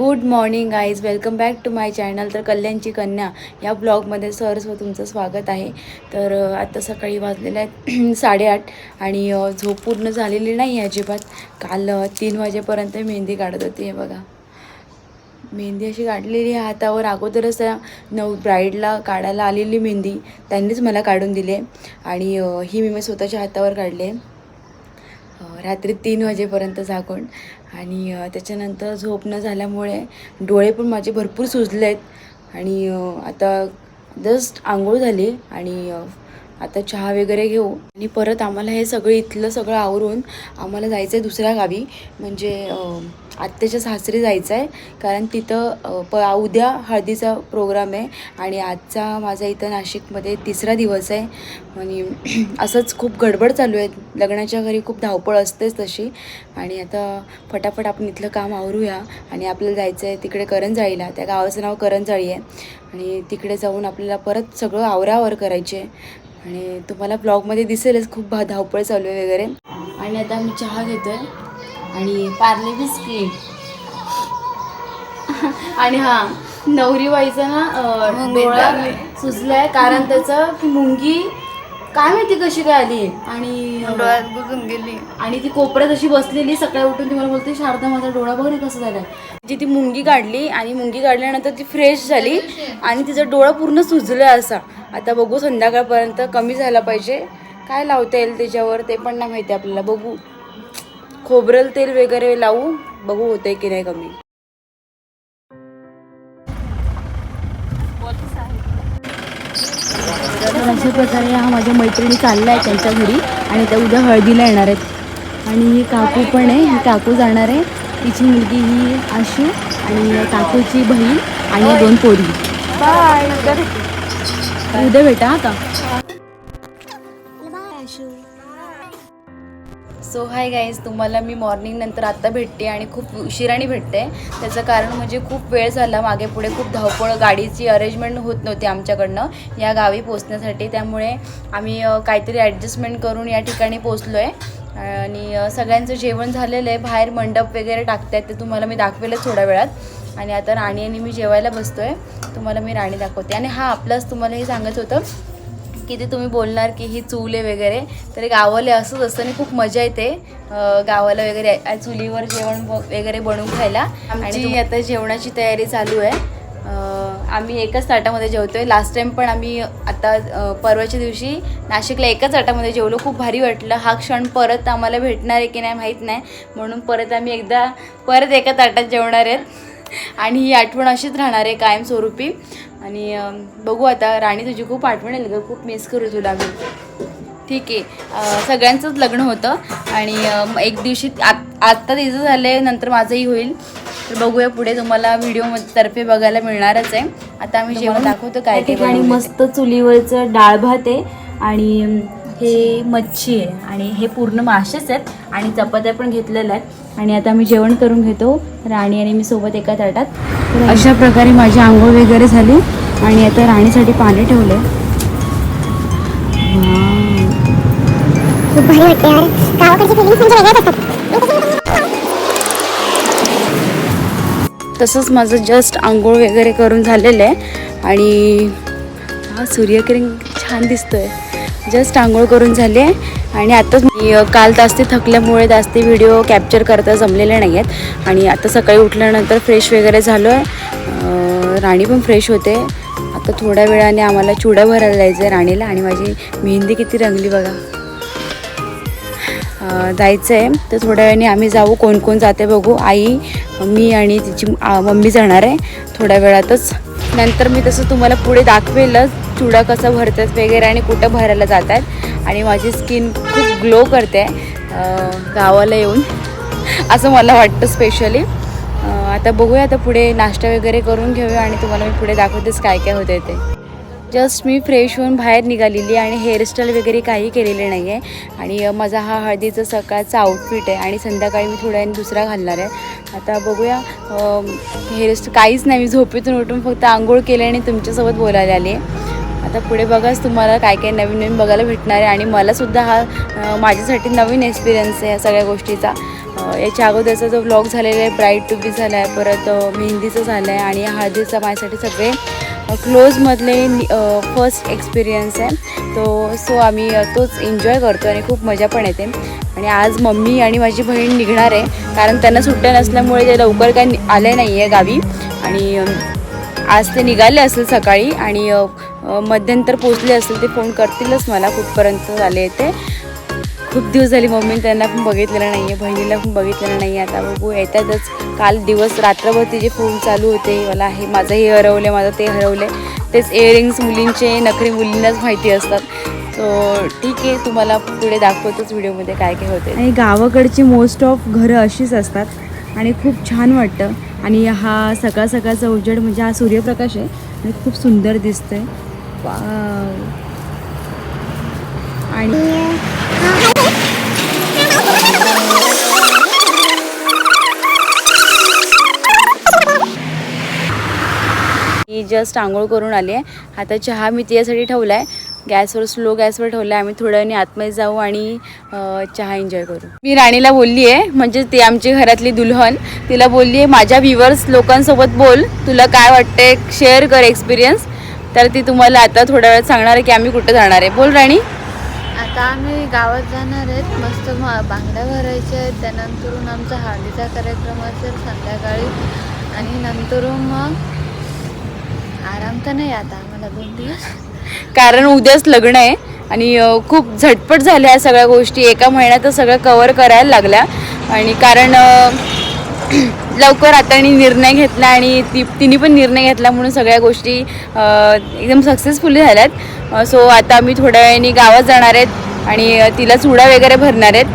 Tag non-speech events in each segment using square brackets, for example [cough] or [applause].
Good morning eyes welcome back to my channel. तर कल्याणची कन्या या ब्लॉगमध्ये सहर्ष तुमचं स्वागत आहे. तर आत्ता आता सकाळी वाजलेले आहेत [clears throat] साडेआठ आणि झोप पूर्ण झालेली नाही आहे अजिबात. काल तीन वाजेपर्यंत मेहंदी काढत होती हे बघा. मेहंदी अशी काढलेली आहे. हातावर अगोदरच त्या नऊ ब्राईडला काढायला आलेली मेहंदी त्यांनीच मला काढून दिली आहे. आणि ही मी स्वतःच्या हातावर काढली आहे. रात्री तीन वाजेपर्यंत झाकून. आणि त्याच्यानंतर झोप न झाल्यामुळे डोळे पण माझे भरपूर सुजले आहेत. आणि आता जस्ट आंघोळ झाली आणि आता चहा वगैरे घेऊ. आणि परत आम्हाला हे सगळं इथलं सगळं आवरून आम्हाला जायचं आहे दुसऱ्या गावी. म्हणजे आत्याच्या सासरी जायचं आहे कारण तिथं प उद्या हळदीचा प्रोग्राम आहे आणि आजचा माझा इथं नाशिकमध्ये तिसरा दिवस आहे. आणि [clears throat] असंच खूप गडबड चालू आहे. लग्नाच्या घरी खूप धावपळ असतेच तशी. आणि आता फटाफट आपण इथलं काम आवरूया. आणि आपल्याला जायचं आहे तिकडे करंजाळीला. त्या गावाचं नाव करंजाळी आहे. आणि तिकडे जाऊन आपल्याला परत सगळं आवरावर करायचे आहे आणि तुम्हाला ब्लॉगमध्ये दिसेलच. खूप भा धावपळ चालू आहे वगैरे. आणि आता मी चहा आहे आणि पार्ले बिस्किट. आणि हा नवरी बाईचा ना डोळा सुजलाय कारण त्याचं की मुंगी काय माहिती कशी काय आली? आणि डोळ्यात बुजून गेली. आणि ती कोपऱ्यात अशी बसलेली सकाळी उठून ती मला बोलते शारदा माझा डोळा बघ ना कसा झालाय? जी ती मुंगी काढली आणि मुंगी काढल्यानंतर ती फ्रेश झाली आणि तिचा डोळा पूर्ण सुजला असा. आता बघू संध्याकाळपर्यंत कमी झाला पाहिजे. काय लावता येईल त्याच्यावर ते पण नाही माहिती आपल्याला. बघू. खोबरेल तेल वगैरे लावू बघू होतंय की नाही कमी. अशा प्रकारे हा माझ्या मैत्रिणी चालल्या आहेत त्यांच्या घरी आणि त्या उद्या हळदीला येणार आहेत. आणि ही काकू पण आहे ही काकू जाणार आहे. तिची मुलगी ही आशू आणि काकूची बहीण आणि दोन पोरी. बाय. उद्या भेटा हा का सो हाय गाईज तुम्हाला मी मॉर्निंग नंतर आत्ता भेटते आणि खूप उशिराने भेटते. त्याचं कारण म्हणजे खूप वेळ झाला मागे पुढे खूप धावपळ गाडीची अरेंजमेंट होत नव्हती आमच्याकडनं या गावी पोचण्यासाठी त्यामुळे आम्ही काहीतरी ॲडजस्टमेंट करून या ठिकाणी पोचलो आहे आणि सगळ्यांचं जेवण झालेलं आहे. बाहेर मंडप वगैरे टाकतात ते तुम्हाला मी दाखवेलच थोड्या वेळात. आणि आता राणी आणि मी जेवायला बसतो आहे तुम्हाला मी राणी दाखवते. आणि हा आपलाच तुम्हाला हे सांगत होतं. की ते तुम्ही बोलणार की ही चूल आहे वगैरे. तर गावाला असंच असतं आणि खूप मजा येते गावाला वगैरे. चुलीवर जेवण वगैरे बनवून खायला. आमची आता जेवणाची तयारी चालू आहे. आम्ही एकाच ताटामध्ये जेवतोय. लास्ट टाइम पण आम्ही आता परवाच्या दिवशी नाशिकला एकाच ताटामध्ये जेवलो. खूप भारी वाटलं. हा क्षण परत आम्हाला भेटणार आहे की नाही माहीत नाही. म्हणून परत आम्ही एकदा परत एका ताटात जेवणार आहेत आणि ही आठवण अशीच राहणार आहे कायमस्वरूपी. आणि बघू आता राणी तुझी खूप आठवण येईल ग खूप मिस करू तुला मी. ठीक आहे. सगळ्यांचंच लग्न होतं आणि एक दिवशी आत- आत्ता तिचं झालं आहे नंतर माझंही होईल. तर बघूया पुढे तुम्हाला व्हिडिओ तर्फे बघायला मिळणारच आहे. आता आम्ही जेवण दाखवतो काय ठिकाणी मस्त चुलीवरचं डाळ भात आहे आणि हे मच्छी आहे आणि हे पूर्ण मासेच आहेत आणि चपात्या पण घेतलेल्या आहेत. आणि आता आम्ही जेवण करून घेतो. राणी आणि मी सोबत एका ताटात. अशा प्रकारे माझी आंघोळ वगैरे झाली. आणि आता राणीसाठी पाणी ठेवले म्हणजे तसंच माझं जस्ट आंघोळ वगैरे करून झालेलं आहे. आणि हा सूर्यकिरण छान दिसतोय. जस्ट आंघोळ करून झाली आहे. आणि आताच मी काल जास्ती थकल्यामुळे जास्ती व्हिडिओ कॅप्चर करता जमलेले नाही आहेत आणि आता सकाळी उठल्यानंतर फ्रेश वगैरे झालो आहे राणी पण फ्रेश होते. आता थोड्या वेळाने आम्हाला चुडा भरायला जायचं आहे राणीला. आणि माझी मेहंदी किती रंगली बघा. जायचं आहे तर थोड्या वेळाने आम्ही जाऊ. कोण कोण जाते बघू. आई मी आणि तिची मम्मी जाणार आहे. थोड्या वेळातच नंतर मी तसं तुम्हाला पुढे दाखवेलच चुडा कसं भरतात वगैरे आणि कुठं भरायला जात आहेत आणि माझी स्किन खूप ग्लो करते गावाला येऊन असं मला वाटतं स्पेशली आता बघूया आता पुढे नाश्ता वगैरे करून घेऊया आणि तुम्हाला मी पुढे दाखवतेच काय काय होते ते. जस्ट मी फ्रेश होऊन बाहेर निघालेली आणि हेअरस्टाईल वगैरे काही केलेले नाही आहे. आणि माझा हा हळदीचा सकाळचा आउटफिट आहे आणि संध्याकाळी मी थोड्या दुसरा घालणार आहे. आता बघूया हेअरस्टाईल काहीच नाही. मी झोपेतून उठून फक्त आंघोळ केली आणि तुमच्यासोबत बोलायला आली. आहे आता पुढे बघाच तुम्हाला काय काय नवीन नवीन बघायला भेटणार आहे. आणि मलासुद्धा हा माझ्यासाठी नवीन एक्सपिरियन्स आहे या सगळ्या गोष्टीचा. याच्या अगोदरचा जो ब्लॉग झालेला आहे ब्राईड टू बी झाला आहे परत मेहंदीचं झालं आहे आणि हळदीचा माझ्यासाठी सगळे क्लोजमधले फर्स्ट एक्सपिरियन्स आहे. तो सो आम्ही तोच एन्जॉय करतो आणि खूप मजा पण येते. आणि आज मम्मी आणि माझी बहीण निघणार आहे. कारण त्यांना सुट्ट्या नसल्यामुळे ते लवकर काय आले नाही आहे गावी. आणि आज ते निघाले असेल सकाळी आणि मध्यंतर पोचले असेल ते फोन करतीलच मला. कुठपर्यंत झाले ते. खूप दिवस झाली मम्मीने त्यांना पण बघितलेलं नाही आहे बहिणीला पण बघितलेलं नाही आहे आता बघू येतातच. काल दिवस रात्रभर तिचे फोन चालू होते मला हे माझं हे हरवलं माझं ते हरवलं तेच इयरिंग्स मुलींचे नखरे मुलींनाच माहिती असतात. सो ठीक आहे तुम्हाला पुढे दाखवतोच व्हिडिओमध्ये काय काय होते आणि गावाकडची मोस्ट ऑफ घरं अशीच असतात. आणि खूप छान वाटतं. आणि हा सकाळ सकाळचा उजेड म्हणजे हा सूर्यप्रकाश आहे. आणि खूप सुंदर दिसतंय. आणि मी जस्ट आंघोळ करून आली आहे. आता चहा मी त्यासाठी ठेवला आहे गॅसवर स्लो गॅसवर ठेवला आहे आम्ही थोड्याने आतमध्ये जाऊ आणि चहा एन्जॉय करू. मी राणीला बोलली आहे म्हणजे ती आमची घरातली दुल्हन. तिला बोलली आहे माझ्या व्ह्युअर्स लोकांसोबत बोल. तुला काय वाटते शेअर कर एक्सपिरियन्स तर ती तुम्हाला आता थोड्या वेळात सांगणार आहे की आम्ही कुठं जाणार आहे. बोल राणी. आता आम्ही गावात जाणार आहेत. मस्त बांगड्या भरायच्या आहेत. त्यानंतरून आमचा हळदीचा कार्यक्रम असेल संध्याकाळी. आणि नंतरून मग आराम तर नाही आता आम्हाला दोन दिवस. कारण उद्याच लग्न आहे आणि खूप झटपट झाल्या सगळ्या गोष्टी. एका महिन्यात सगळं कवर करायला लागल्या. आणि कारण [clears throat] लवकर आता निर्णय घेतला आणि ती तिने पण निर्णय घेतला म्हणून सगळ्या गोष्टी एकदम सक्सेसफुली झाल्यात. सो आता आम्ही थोड्या वेळाने गावात जाणार आहेत आणि तिला चुडा वगैरे भरणार आहेत.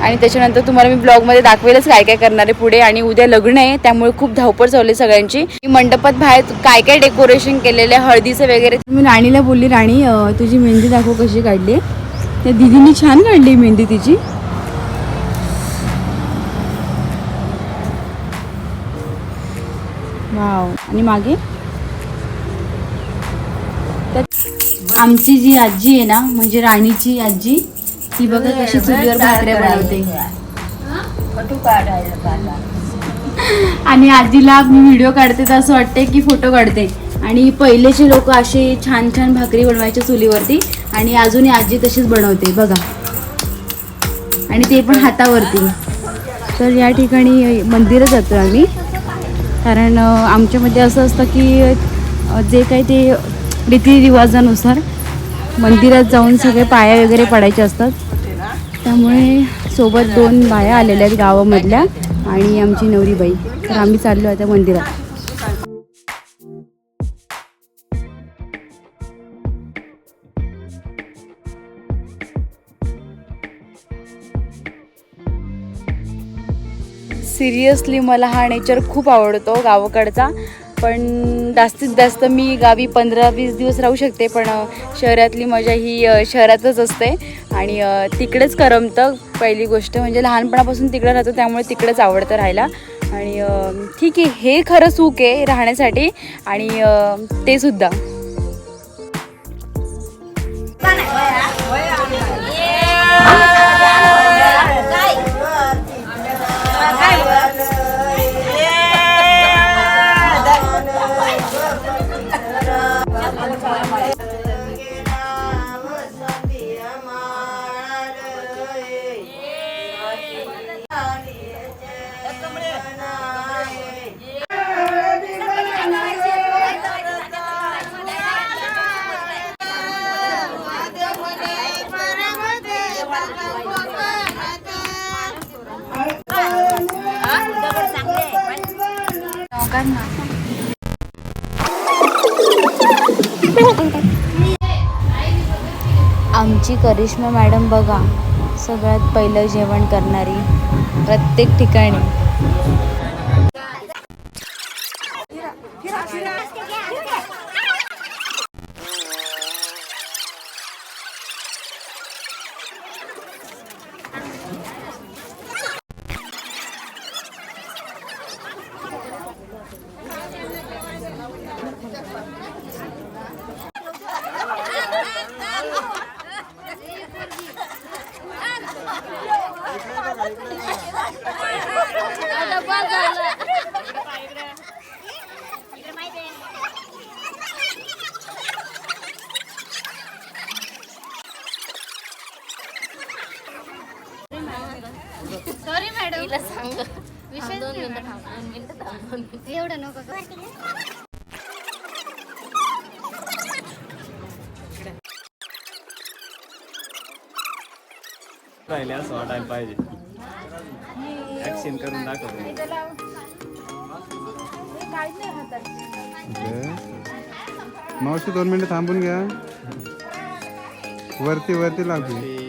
आणि त्याच्यानंतर तुम्हाला मी ब्लॉगमध्ये दाखवेलच काय काय करणार आहे पुढे आणि उद्या लग्न आहे त्यामुळे खूप धावपळ चालली आहे सगळ्यांची. मंडपात बाहेर काय काय डेकोरेशन केलेलं आहे हळदीचं वगैरे. मी राणीला बोलली राणी तुझी मेहंदी दाखव कशी काढली त्या दिदीने छान काढली मेहंदी तिची. वाव. आणि मागे? आमची जी आजी आहे ना म्हणजे राणीची आजी ती बघा कशी चुलीवर भाकऱ्या बनवते. आणि आजीला मी व्हिडिओ काढते तर असं वाटते की फोटो काढते. आणि पहिलेचे लोक असे छान छान भाकरी बनवायचे चुलीवरती आणि अजूनही आजी तशीच बनवते बघा. आणि ते पण हातावरती. तर या ठिकाणी मंदिरच जातो आम्ही. कारण आमच्यामध्ये असं असतं की जे काही ते रीतिरिवाजानुसार मंदिरात जाऊन सगळे पाया वगैरे पडायचे असतात. त्यामुळे सोबत दोन बाया आलेल्या आहेत गावामधल्या आणि आमची नवरीबाई तर आम्ही चाललो आहे त्या मंदिरात. सिरियसली मला हा नेचर खूप आवडतो गावाकडचा. पण जास्तीत जास्त मी गावी पंधरा वीस दिवस राहू शकते पण शहरातली मजा ही शहरातच असते. आणि तिकडेच करमतं. पहिली गोष्ट म्हणजे लहानपणापासून तिकडे राहतो त्यामुळे तिकडेच आवडतं राहायला. आणि ठीक आहे हे खरं सुख आहे राहण्यासाठी. आणि तेसुद्धा ते सुद्धा. आमची करिश्मा मॅडम बघा सगळ्यात पहिलं जेवण करणारी प्रत्येक ठिकाणी. एवढं नको. राहिले असं वाटायला पाहिजे. ऍक्शन करून मावशी दोन मिनिटं थांबून घ्या. वरती वरती लागते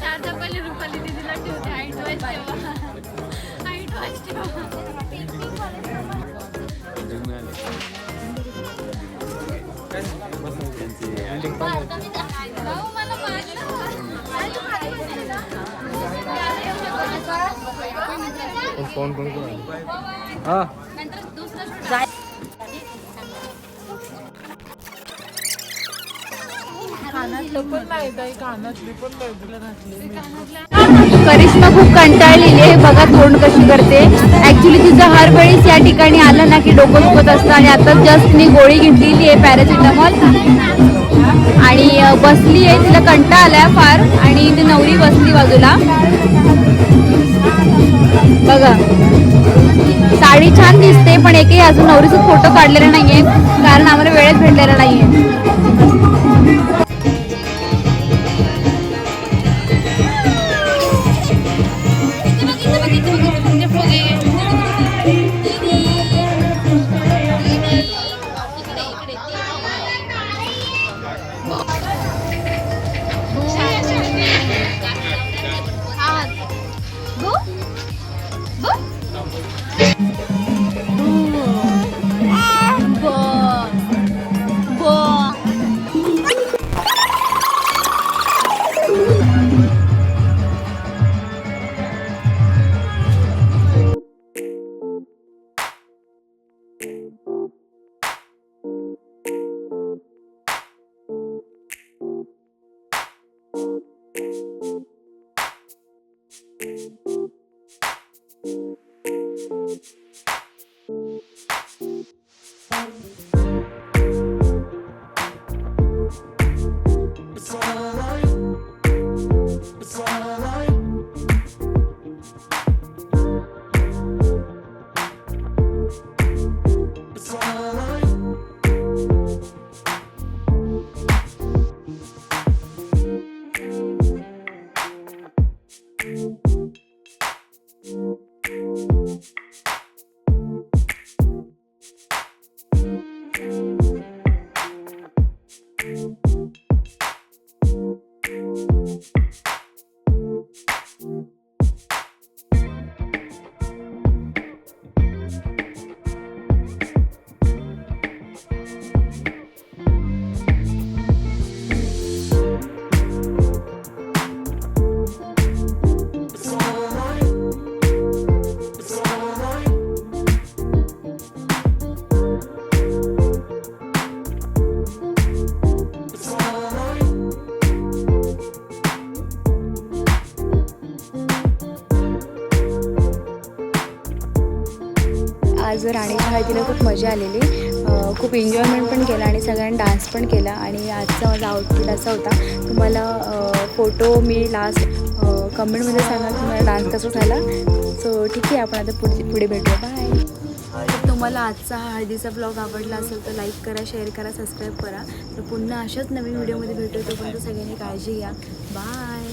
चार चपाली रुपाली दिदीला ठेवते. आईट वाईज ठेवा आईट वाईज ठेवा कोण acting कोण हा करिश्मा खूप कंटाळलेली बघा तोंड कशी करते. ऍक्च्युली तिचं हर वेळेस या ठिकाणी आलं ना की डोकं दुखत असतं आणि आता जस्ट मी गोळी घेतलेली आहे पॅरासिटामॉल आणि बसली आहे तिला कंटाळा आलाय फार. आणि ती नवरी बसली बाजूला. बघा. साडी छान दिसते पण एकही अजून नवरीचा फोटो काढलेला नाहीये. कारण आम्हाला वेळेत भेटलेला नाहीये. आणि राणीच्या हळदीला खूप मजा आलेली. खूप एन्जॉयमेंट पण केला आणि सगळ्यांनी डान्स पण केला. आणि आजचा माझा आउटफिट असा होता. तुम्हाला फोटो मी लास्ट कमेंटमध्ये सांगा तुम्हाला डान्स कसा झाला. सो ठीक आहे आपण आता पुढे पुढे भेटूया. बाय तुम्हाला आजचा हा हळदीचा ब्लॉग आवडला असेल तर लाईक करा शेअर करा सबस्क्राईब करा. तर पुन्हा अशाच नवीन व्हिडिओमध्ये भेटू तोपर्यंत सगळ्यांनी काळजी घ्या. बाय